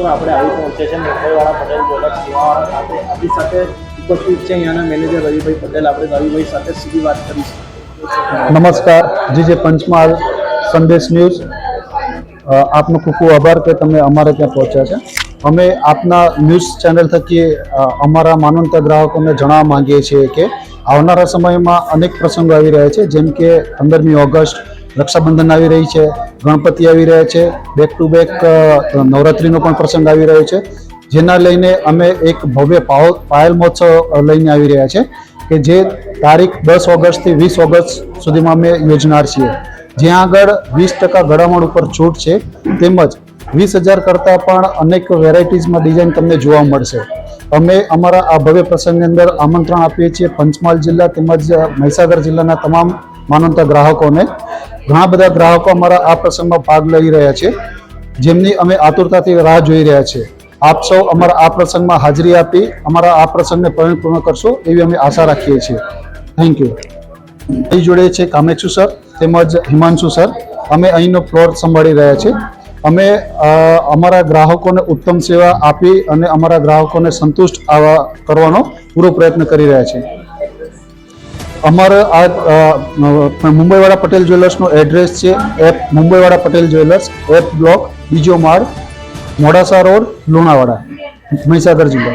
મિત્રો, આપણે આવી પહોંચે છે મુંબઈવાળા પટેલ બોલક સીમાવાળા સાથે આપણી સાથે ઉપસ્થિત છે અહીંયાના મેનેજર રવિભાઈ પટેલ. આપણે રવિભાઈ સાથે સીધી વાત કરીશું. નમસ્કાર. જી જે પંચમહાલ સંદેશ ન્યૂઝ. આપનો ખૂબ ખૂબ આભાર કે તમે અમારે ત્યાં પહોંચ્યા છે. અમે આપના ન્યૂઝ ચેનલ થકી અમારા માનવતા ગ્રાહકોને જણાવવા માંગીએ છીએ કે આવનારા સમયમાં અનેક પ્રસંગો આવી રહ્યા છે. જેમ કે પંદરમી ઓગસ્ટ રક્ષાબંધન આવી રહી છે, ગણપતિ આવી રહ્યા છે બેક ટુ બેક નવરાત્રિનો પણ પ્રસંગ આવી રહ્યો છે. જેના લઈને અમે એક ભવ્ય પાયલ મહોત્સવ લઈને આવી રહ્યા છે કે જે તારીખ દસ ઓગસ્ટથી વીસ ઓગસ્ટ સુધીમાં અમે યોજનાર છીએ. જ્યાં આગળ વીસ ટકા ગળામણ ઉપર છૂટ છે, તેમજ વીસ હજાર કરતાં પણ અનેક વેરાયટીઝમાં ડિઝાઇન તમને જોવા મળશે. અમે અમારા આ ભવ્ય પ્રસંગની અંદર આમંત્રણ આપીએ છીએ પંચમહાલ જિલ્લા તેમજ મહીસાગર જિલ્લાના તમામ માનવતા ગ્રાહકોને. ઘણા બધા ગ્રાહકો અમારા આ પ્રસંગમાં ભાગ લઈ રહ્યા છે, જેમની અમે આતુરતાથી રાહ જોઈ રહ્યા છીએ આપ સૌ અમારા આ પ્રસંગમાં હાજરી આપી, અમારા આ પ્રસંગને પરિપૂર્ણ કરશો એવી અમે આશા રાખીએ છીએ. થેન્ક યુ અહીં જોડે છે કામેક્ષુ સર, તેમજ હિમાંશુ સર. અમે અહીંનો ફ્લોર સંભાળી રહ્યા છીએ. અમે અમારા ગ્રાહકોને ઉત્તમ સેવા આપી અને અમારા ગ્રાહકોને સંતુષ્ટ કરવાનો પૂરો પ્રયત્ન કરી રહ્યા છીએ. અમારે આ મુંબઈવાળા પટેલ જ્વેલર્સનો એડ્રેસ છે, એપ મુંબઈવાળા પટેલ જ્વેલર્સ, એપ બ્લોક બીજો માળ, મોડાસા રોડ, લુણાવાડા, મહીસાગર જિલ્લો.